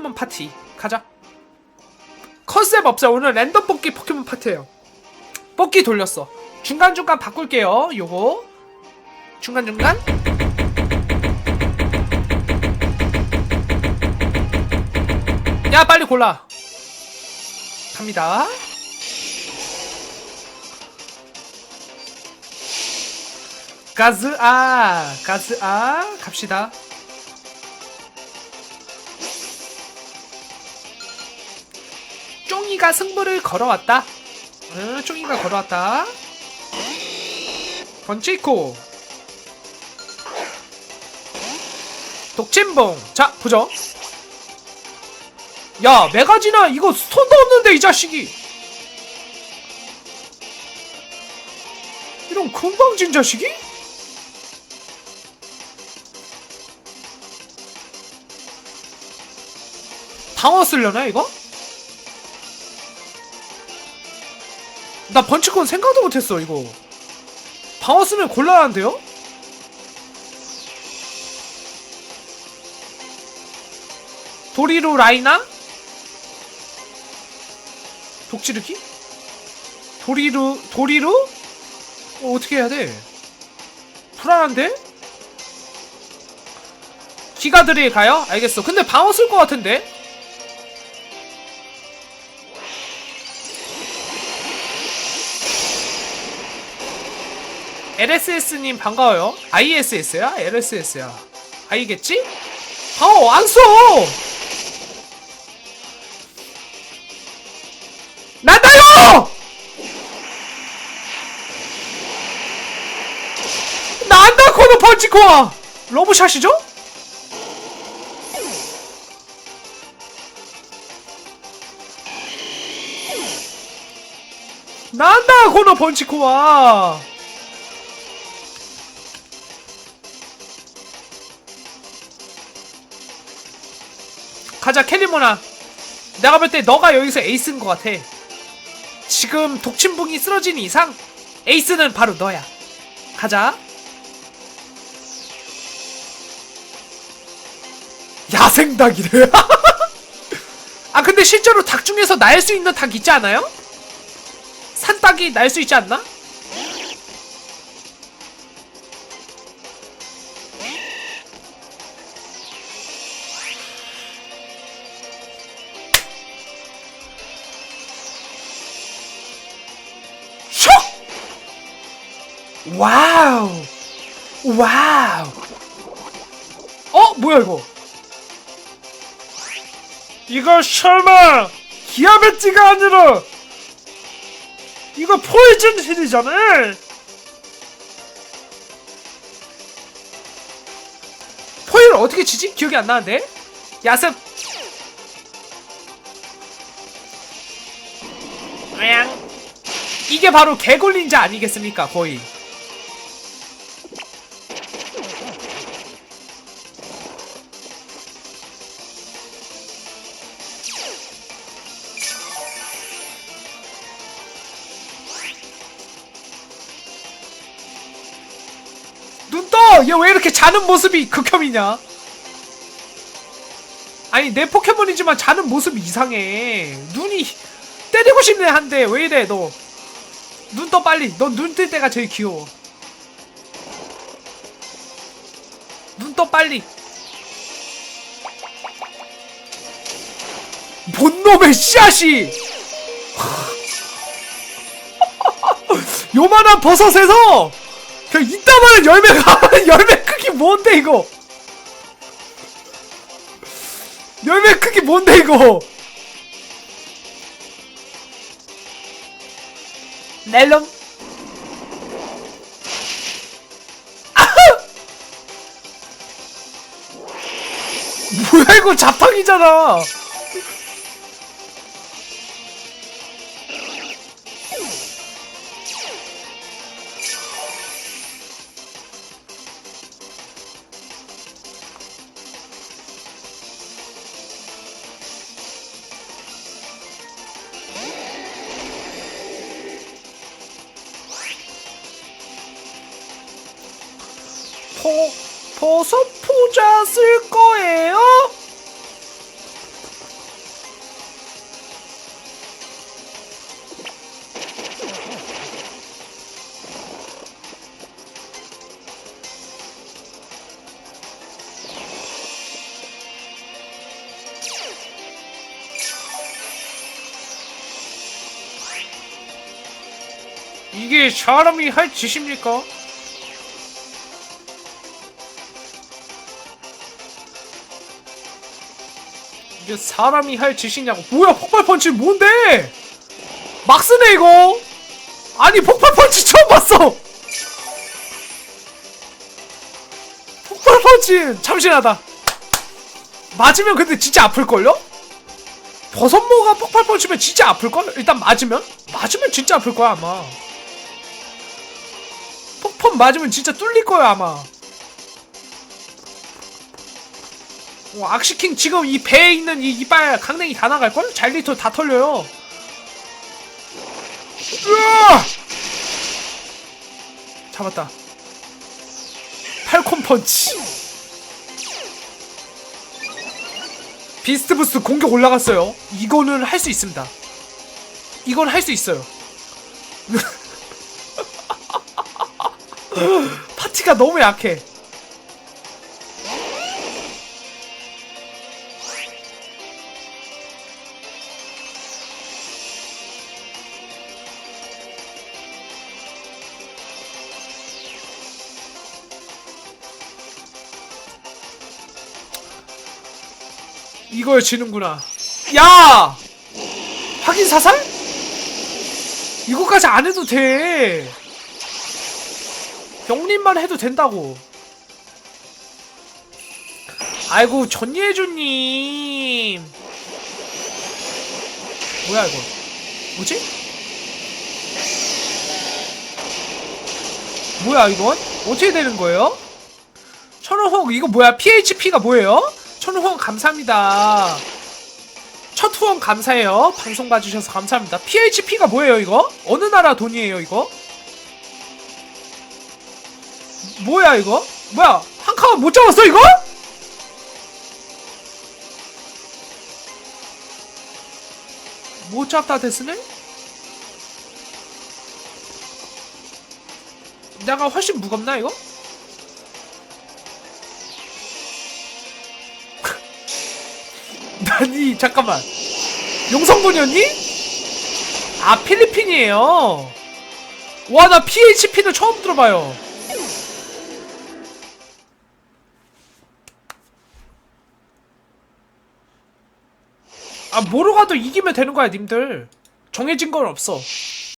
포켓몬 파티. 가자. 컨셉 없어요 오늘 랜덤 뽑기 포켓몬 파티예요. 뽑기 돌렸어. 중간중간 바꿀게요. 요거. 중간중간. 야 빨리 골라. 갑니다. 가즈 아. 가즈 아. 갑시다 쫑이가 승부를 걸어왔다. 응 쫑이가 걸어왔다. 번치코. 독침봉. 자 보죠 야 메가지나 이거 손도 없는데 이 자식이. 이런 금방진 자식이? 방어 쓰려나 이거? 나 번치콘 생각도 못했어 이거 방어 쓰면 곤란한데요? 도리루 라이나? 독지르기? 도리루 도리루? 어, 어떻게 해야 돼? 불안한데? 기가드릴 가요? 알겠어. 근데 방어 쓸 것 같은데? LSS님 반가워요. ISS야? LSS야. I겠지? 방어 안 써! 난다요! 난다 코너 펀치코아! 러브샷이죠? 난다 코너 펀치코아! 가자 캘리모나. 내가 볼 때 너가 여기서 에이스인 것 같아. 지금 독침붕이 쓰러진 이상 에이스는 바로 너야. 가자. 야생닭이래. 아 근데 실제로 닭 중에서 날 수 있는 닭 있지 않아요? 산닭이 날 수 있지 않나? 와우! 와우! 어? 뭐야 이거? 이거 설마 디아베티가 아니라 이거 포이즌 힐이잖아. 포일을 어떻게 치지? 기억이 안 나는데. 야습. 이게 바로 개굴린자 아니겠습니까? 거의. 얘 왜 이렇게 자는 모습이 극혐이냐? 아니 내 포켓몬이지만 자는 모습이 이상해. 눈이 때리고 싶네 한데 왜 이래 너? 눈 떠 빨리. 넌 눈 뜰 때가 제일 귀여워. 눈 떠 빨리. 뭔 놈의 씨앗이! 요만한 버섯에서 그냥 이따만한 열매가 열매 크기 뭔데 이거? 열매 크기 뭔데 이거? 넬름 뭐야 이거 자탕이잖아 포, 버섯 포자 쓸 거예요? 이게 사람이 할 짓입니까? 사람이 할 짓이냐고. 뭐야 폭발 펀치 뭔데? 막 쓰네 이거. 아니 폭발 펀치 처음 봤어. 폭발 펀치 참신하다. 맞으면 근데 진짜 아플걸요? 버섯모가 폭발 펀치면 진짜 아플걸? 일단 맞으면? 맞으면 진짜 아플거야 아마. 폭펀 맞으면 진짜 뚫릴거야 아마 어, 악시킹 지금 이 배에 있는 이 이빨 강냉이 다 나갈걸? 잘리토 다 털려요. 으아! 잡았다. 팔콘 펀치. 비스트 부스 공격 올라갔어요. 이거는 할 수 있습니다. 이건 할 수 있어요. 파티가 너무 약해 이걸 지는구나. 야! 확인 사살? 이거까지 안 해도 돼. 영림만 해도 된다고. 아이고, 전예주님. 뭐야, 이거. 뭐지? 뭐야, 이건? 어떻게 되는 거예요? 천원홍, 이거 뭐야? PHP가 뭐예요? 천후원 감사합니다. 첫 후원 감사해요. 방송 봐주셔서 감사합니다. PHP가 뭐예요, 이거? 어느 나라 돈이에요, 이거? 뭐야, 이거? 뭐야, 한 칸만 못 잡았어, 이거? 못 잡다 됐으네? 내가 훨씬 무겁나, 이거? 아니 잠깐만. 용성군이었니? 아 필리핀이에요. 와 나 PHP는 처음 들어봐요. 아 뭐로 가도 이기면 되는 거야 님들. 정해진 건 없어